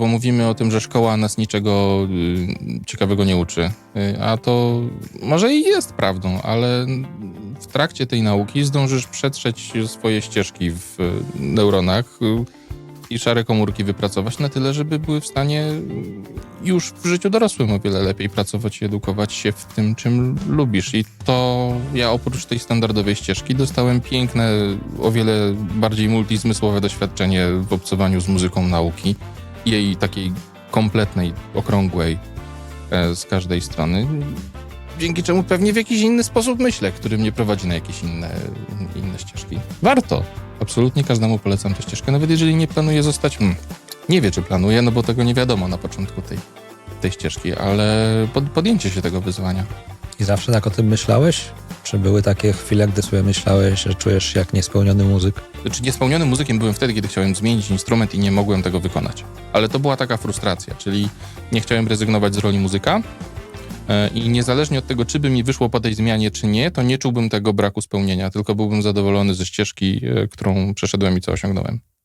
Bo mówimy o tym, że szkoła nas niczego y, ciekawego nie uczy. Y, a to może i jest prawdą, ale w trakcie tej nauki zdążysz przetrzeć swoje ścieżki w y, neuronach i szare komórki wypracować na tyle, żeby były w stanie już w życiu dorosłym o wiele lepiej pracować i edukować się w tym, czym lubisz. I to ja oprócz tej standardowej ścieżki dostałem piękne, o wiele bardziej multizmysłowe doświadczenie w obcowaniu z muzyką nauki. Jej takiej kompletnej, okrągłej e, z każdej strony. Dzięki czemu pewnie w jakiś inny sposób myślę, który mnie prowadzi na jakieś inne, inne ścieżki. Warto. Absolutnie każdemu polecam tę ścieżkę, nawet jeżeli nie planuje zostać. Hmm, nie wie, czy planuje, no bo tego nie wiadomo na początku tej, tej ścieżki, ale pod, podjęcie się tego wyzwania. I zawsze tak o tym myślałeś? Czy były takie chwile, gdy sobie myślałeś, że czujesz się jak niespełniony muzyk? Znaczy, niespełnionym muzykiem byłem wtedy, kiedy chciałem zmienić instrument i nie mogłem tego wykonać. Ale to była taka frustracja, czyli nie chciałem rezygnować z roli muzyka e, i niezależnie od tego, czy by mi wyszło po tej zmianie, czy nie, to nie czułbym tego braku spełnienia, tylko byłbym zadowolony ze ścieżki, e, którą przeszedłem i co osiągnąłem.